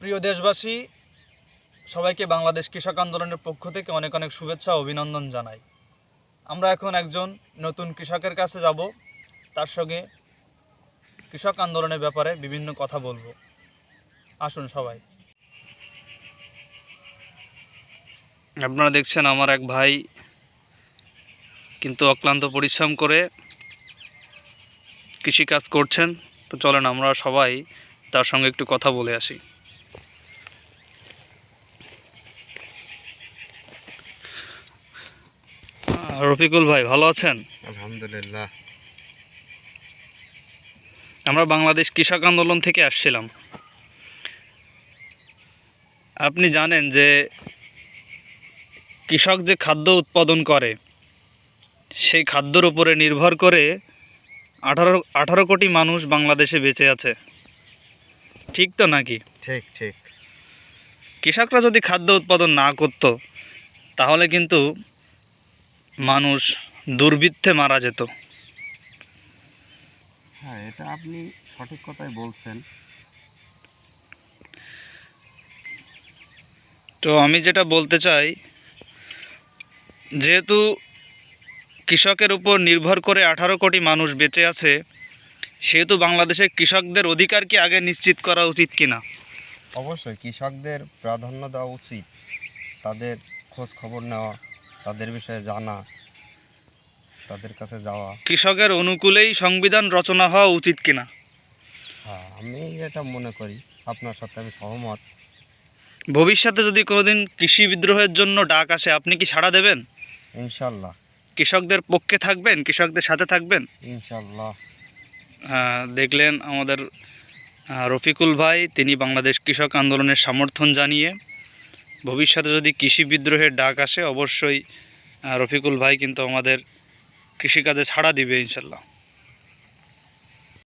প্রিয় দেশবাসী, সবাইকে বাংলাদেশ কৃষক আন্দোলনের পক্ষ থেকে অনেক অনেক শুভেচ্ছা অভিনন্দন জানাই। আমরা এখন একজন নতুন কৃষকের কাছে যাব। তার সঙ্গে কৃষক আন্দোলনের ব্যাপারে বিভিন্ন কথা বলব। আসুন সবাই। আপনারা দেখছেন আমার এক ভাই কিন্তু অক্লান্ত পরিশ্রম করে কৃষিকাজ করছেন। তো চলেন আমরা সবাই তার সঙ্গে একটু কথা বলে আসি। রফিকুল ভাই ভালো আছেন? আলহামদুলিল্লাহ। আমরা বাংলাদেশ কৃষক আন্দোলন থেকে আসছিলাম। আপনি জানেন যে কৃষক যে খাদ্য উৎপাদন করে সেই খাদ্যর উপরে নির্ভর করে আঠারো আঠারো কোটি মানুষ বাংলাদেশে বেঁচে আছে। ঠিক তো নাকি? ঠিক ঠিক। কৃষকরা যদি খাদ্য উৎপাদন না করত তাহলে কিন্তু মানুষ দুর্ভিক্ষে মারা যেত। হ্যাঁ এটা আপনি সঠিক কথাই বলছেন। তো আমি যেটা বলতে চাই যেহেতু কৃষকের উপর নির্ভর করে আঠারো কোটি মানুষ বেঁচে আছে সেহেতু বাংলাদেশের কৃষকদের অধিকার কি আগে নিশ্চিত করা উচিত কিনা? অবশ্যই কৃষকদের প্রাধান্য দেওয়া উচিত। তাদের খোঁজ খবর নেওয়া তাদের বিষয়ে জানা তাদের কাছে যাওয়া। কৃষকের অনুকূলেই সংবিধান রচনা হওয়া উচিত কিনা? হ্যাঁ আমি এটা মনে করি আপনার সাথে আমি সহমত। ভবিষ্যতে যদি কোনোদিন কৃষি বিদ্রোহের জন্য ডাক আসে আপনি কি সাড়া দেবেন? ইনশাল্লাহ। কৃষকদের পক্ষে থাকবেন? কৃষকদের সাথে থাকবেন? ইনশাল্লাহ। দেখলেন আমাদের রফিকুল ভাই তিনি বাংলাদেশ কৃষক আন্দোলনের সমর্থন জানিয়ে ভবিষ্যতে যদি কৃষি বিদ্রোহের ডাক আসে, অবশ্যই রফিকুল ভাই কিন্তু আমাদের কৃষিকাজে ছাড়া দিবে, ইনশাল্লাহ।